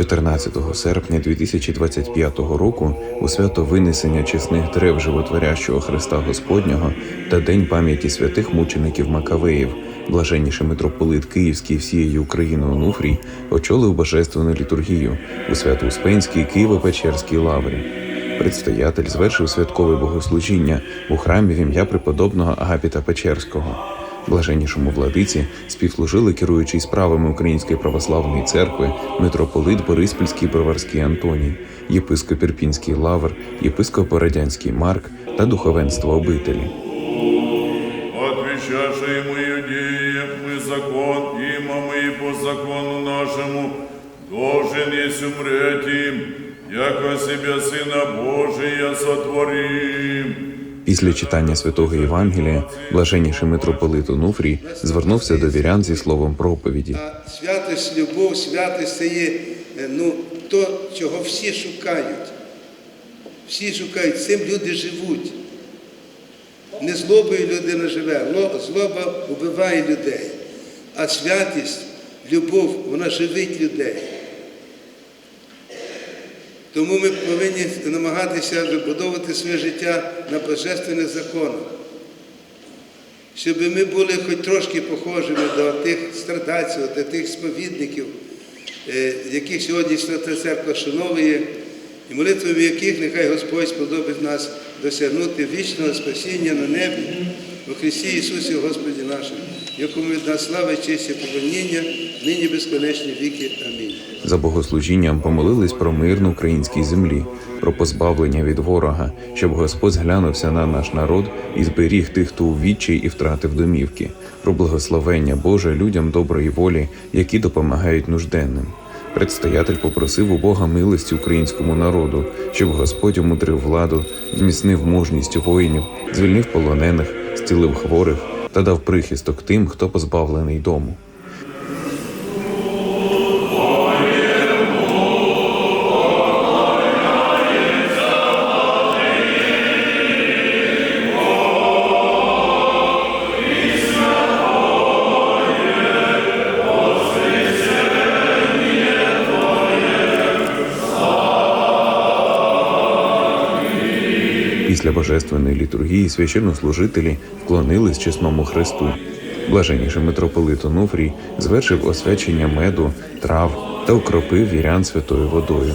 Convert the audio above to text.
14 серпня 2025 року у свято винесення чесних дерев животворящого Христа Господнього та День пам'яті святих мучеників Макавеїв, блаженніший митрополит Київський всієї України Онуфрій очолив божественну літургію у Свято-Успенській Києво-Печерській лаврі. Предстоятель звершив святкове богослужіння у храмі в ім'я преподобного Агапіта Печерського. Блаженнішому владиці співслужили керуючий справами Української православної церкви митрополит Бориспільський Броварський Антоній, єпископ Ірпінський Лавр, єпископ Бородянський Марк та духовенство обителі. Отвечавши ему иудеи, мы закон и по закону нашему должен есть умреть им, яко себя Сына Божия сотворим. Після читання святого Євангелія блаженніший митрополит Онуфрій звернувся до вірян зі словом проповіді. Святость, любов, святость це є е, ну, то, чого всі шукають. Всі шукають, цим люди живуть. Не злобою людина живе, злоба вбиває людей. А святість, любов, вона живить людей. Тому ми повинні намагатися вибудовувати своє життя на божественних законах. Щоб ми були хоч трошки похожими до тих страдальців, до тих сповідників, е, яких сьогодні Свята Церква шановує, і молитвами яких нехай Господь сподобить нас досягнути вічного спасіння на небі. У Христі Ісусі Господі нашому, якому від нас слава, честь і поклоніння, нині безконечні віки. Амінь. За богослужінням помолились про мир на українській землі, про позбавлення від ворога, щоб Господь зглянувся на наш народ і зберіг тих, хто у відчай і втратив домівки, про благословення Боже людям доброї волі, які допомагають нужденним. Предстоятель попросив у Бога милості українському народу, щоб Господь умудрив владу, зміцнив мужність воїнів, звільнив полонених, зцілив хворих та дав прихисток тим, хто позбавлений дому. Після божественної літургії священнослужителі вклонились чесному Христу. Блаженніший митрополит Онуфрій звершив освячення меду, трав та укропив вірян святою водою.